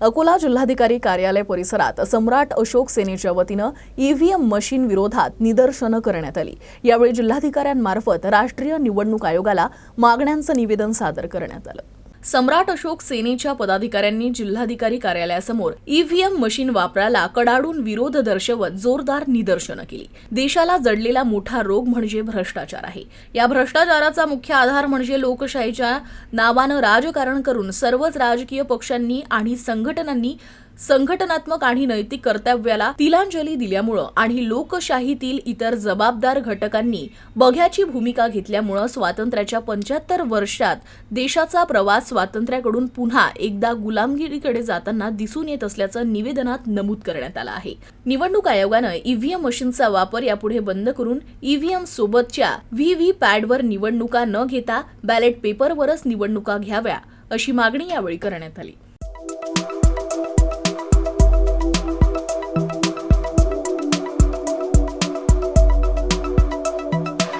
अकोला जिल्हाधिकारी कार्यालय परिसरात सम्राट अशोक सेनेच्या वतीनं ईव्हीएम मशीन विरोधात निदर्शनं करण्यात आली. यावेळी जिल्हाधिकाऱ्यांमार्फत राष्ट्रीय निवडणूक आयोगाला मागण्यांचं निवेदन सादर करण्यात आलं. सम्राट अशोक सेनेच्या पदाधिकाऱ्यांनी जिल्हाधिकारी कार्यालयासमोर ईव्हीएम मशीन वापराला कडाडून विरोध दर्शवत जोरदार निदर्शनं केली. देशाला जडलेला मोठा रोग म्हणजे भ्रष्टाचार आहे. या भ्रष्टाचाराचा मुख्य आधार म्हणजे लोकशाहीच्या नावानं राजकारण करून सर्वच राजकीय पक्षांनी आणि संघटनांनी संघटनात्मक आणि नैतिक कर्तव्याला तिलांजली दिल्यामुळं आणि लोकशाहीतील इतर जबाबदार घटकांनी बघ्याची भूमिका घेतल्यामुळं स्वातंत्र्याच्या पंच्याहत्तर वर्षात देशाचा प्रवास स्वातंत्र्याकडून पुन्हा एकदा गुलामगिरीकडे जाताना दिसून येत असल्याचं निवेदनात नमूद करण्यात आलं आहे. निवडणूक आयोगानं ईव्हीएम मशीनचा वापर यापुढे बंद करून ईव्हीएम सोबतच्या व्हीव्ही पॅडवर निवडणुका न घेता बॅलेट पेपरवरच निवडणुका घ्याव्या अशी मागणी यावेळी करण्यात आली.